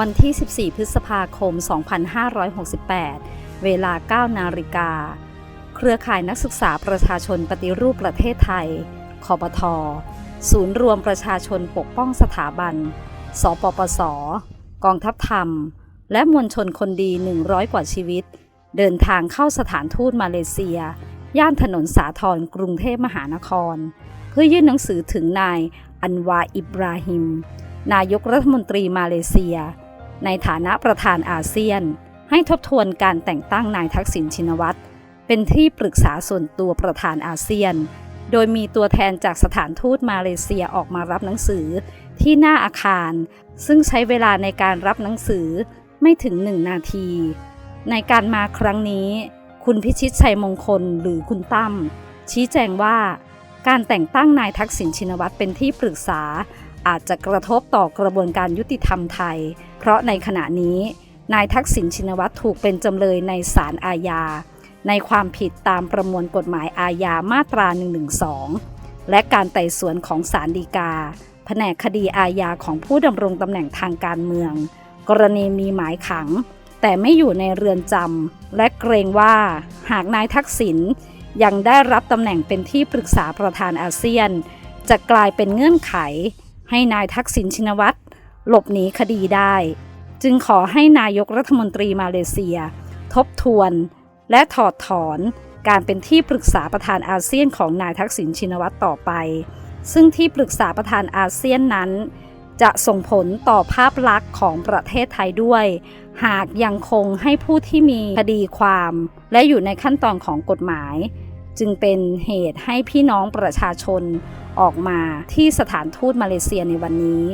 วันที่ 14 พฤษภาคม 2568 เวลา 9 นาฬิกา เครือข่ายนักศึกษาประชาชนปฏิรูปประเทศไทย คอปท ศูนย์รวมประชาชนปกป้องสถาบัน สปปส กองทัพธรรม และมวลชนคนดี 100 กว่าชีวิต เดินทางเข้าสถานทูตมาเลเซีย ย่านถนนสาทรกรุงเทพมหานคร เพื่อยื่นหนังสือถึงนายอันวาอิบราฮิม นายกรัฐมนตรีมาเลเซีย ในฐานะประธานอาเซียน ให้ทบทวนการแต่งตั้งนายทักษิณชินวัตรเป็นที่ปรึกษาส่วนตัวประธานอาเซียน โดยมีตัวแทนจากสถานทูตมาเลเซียออกมารับหนังสือที่หน้าอาคาร ซึ่งใช้เวลาในการรับหนังสือไม่ถึงหนึ่งนาที ในการมาครั้งนี้ คุณพิชิตชัยมงคลหรือคุณตั้มชี้แจงว่า การแต่งตั้งนายทักษิณชินวัตรเป็นที่ปรึกษา อาจจะกระทบต่อกระบวนการยุติธรรมไทย เพราะในขณะนี้ นายทักษิณชินวัตรถูกเป็นจำเลยในศาลอาญา ในความผิดตามประมวลกฎหมายอาญามาตรา 112 และการไต่สวนของศาลฎีกา แผนกคดีอาญาของผู้ดำรงตำแหน่งทางการเมือง กรณีมีหมายขัง แต่ไม่อยู่ในเรือนจำและเกรงว่าหากนายทักษิณยังได้รับตำแหน่งเป็นที่ปรึกษาประธานอาเซียน จะกลายเป็นเงื่อนไข ให้นายทักษิณชินวัตรหลบหนีคดีได้ จึงขอให้นายกรัฐมนตรีมาเลเซีย ทบทวน และถอดถอนการเป็นที่ปรึกษาประธานอาเซียนของนายทักษิณชินวัตรต่อไป ซึ่งที่ปรึกษาประธานอาเซียนนั้น จะส่งผลต่อภาพลักษณ์ของประเทศไทยด้วย หากยังคงให้ผู้ที่มีคดีความ และอยู่ในขั้นตอนของกฎหมาย จึงเป็นเหตุให้พี่น้องประชาชนออกมาที่สถานทูตมาเลเซียในวันนี้